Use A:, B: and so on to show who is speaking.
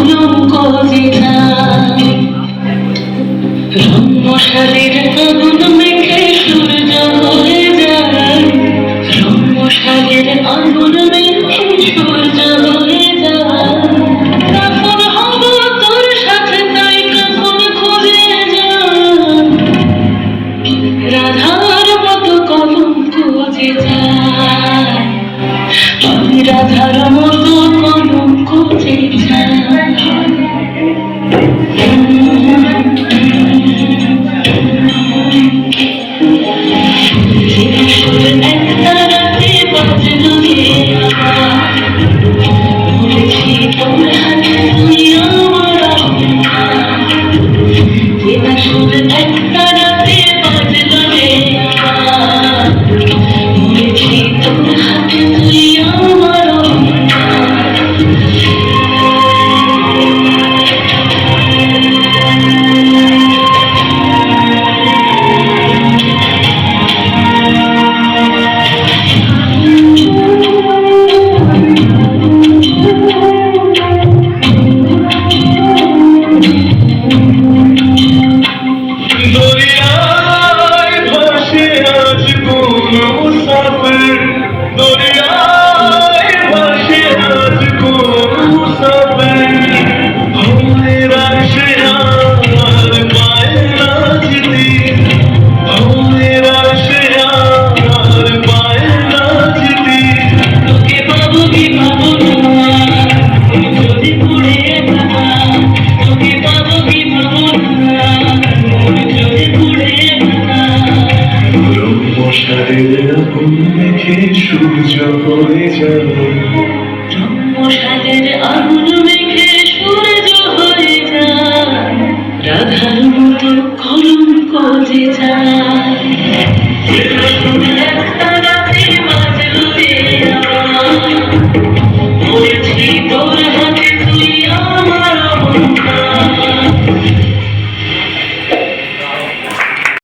A: কলঙ্ক হব তোর সাথে তাই খুঁজে রাধার মতো কলঙ্ক যে যায়। আমি রাধার মতো
B: দেখে সূর্য হয়ে যাবে।
A: রম্য আগুন মেখে সূর্য হয়ে যায়। রাধার মতো কলম কজে যায়।